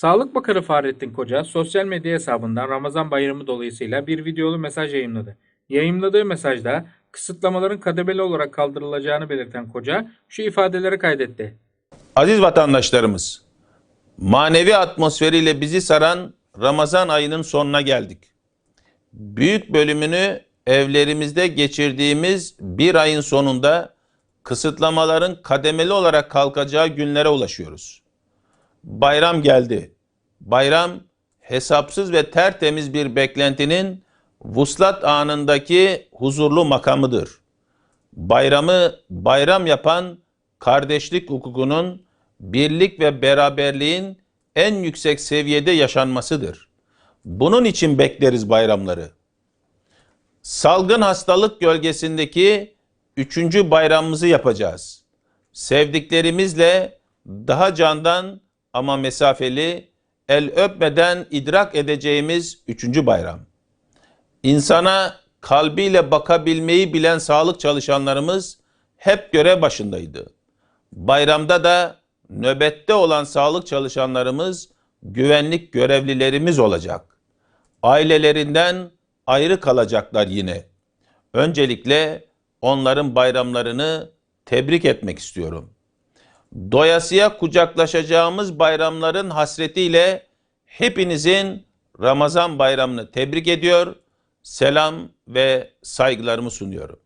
Sağlık Bakanı Fahrettin Koca sosyal medya hesabından Ramazan bayramı dolayısıyla bir videolu mesaj yayımladı. Yayımladığı mesajda kısıtlamaların kademeli olarak kaldırılacağını belirten Koca şu ifadeleri kaydetti. Aziz vatandaşlarımız, manevi atmosferiyle bizi saran Ramazan ayının sonuna geldik. Büyük bölümünü evlerimizde geçirdiğimiz bir ayın sonunda kısıtlamaların kademeli olarak kalkacağı günlere ulaşıyoruz. Bayram geldi. Bayram hesapsız ve tertemiz bir beklentinin vuslat anındaki huzurlu makamıdır bayramı bayram yapan kardeşlik hukukunun birlik ve beraberliğin en yüksek seviyede yaşanmasıdır. Bunun için bekleriz bayramları. Salgın hastalık gölgesindeki üçüncü bayramımızı yapacağız. Sevdiklerimizle daha candan ama mesafeli, el öpmeden idrak edeceğimiz üçüncü bayram. İnsana kalbiyle bakabilmeyi bilen sağlık çalışanlarımız hep görev başındaydı. Bayramda da nöbette olan sağlık çalışanlarımız güvenlik görevlilerimiz olacak. Ailelerinden ayrı kalacaklar yine. Öncelikle onların bayramlarını tebrik etmek istiyorum. Doyasıya kucaklaşacağımız bayramların hasretiyle hepinizin Ramazan bayramını tebrik ediyor, selam ve saygılarımı sunuyorum.